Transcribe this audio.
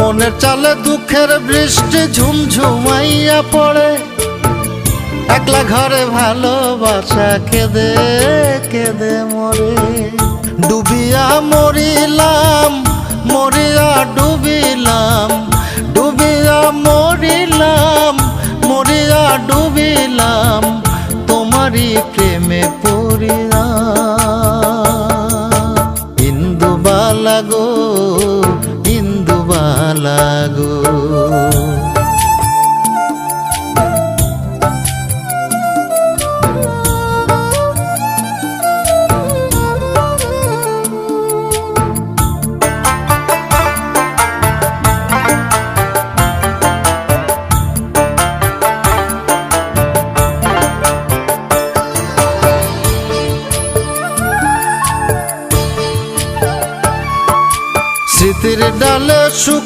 মনের চালে দুঃখের বৃষ্টি ঝুমঝুমাইয়া পড়ে। একলা ঘরে ভালোবাসা কেঁদে কেঁদে মরে। ডুবিয়া মরিলাম, মরিয়া ডুবিলাম, ডুবিয়া মরিলাম, মরিয়া ডুবিলাম, তোমারই প্রেমে পড়িয়া ইন্দুবালা গো ইন্দুবালা গো স্মৃতির ডালে সুখ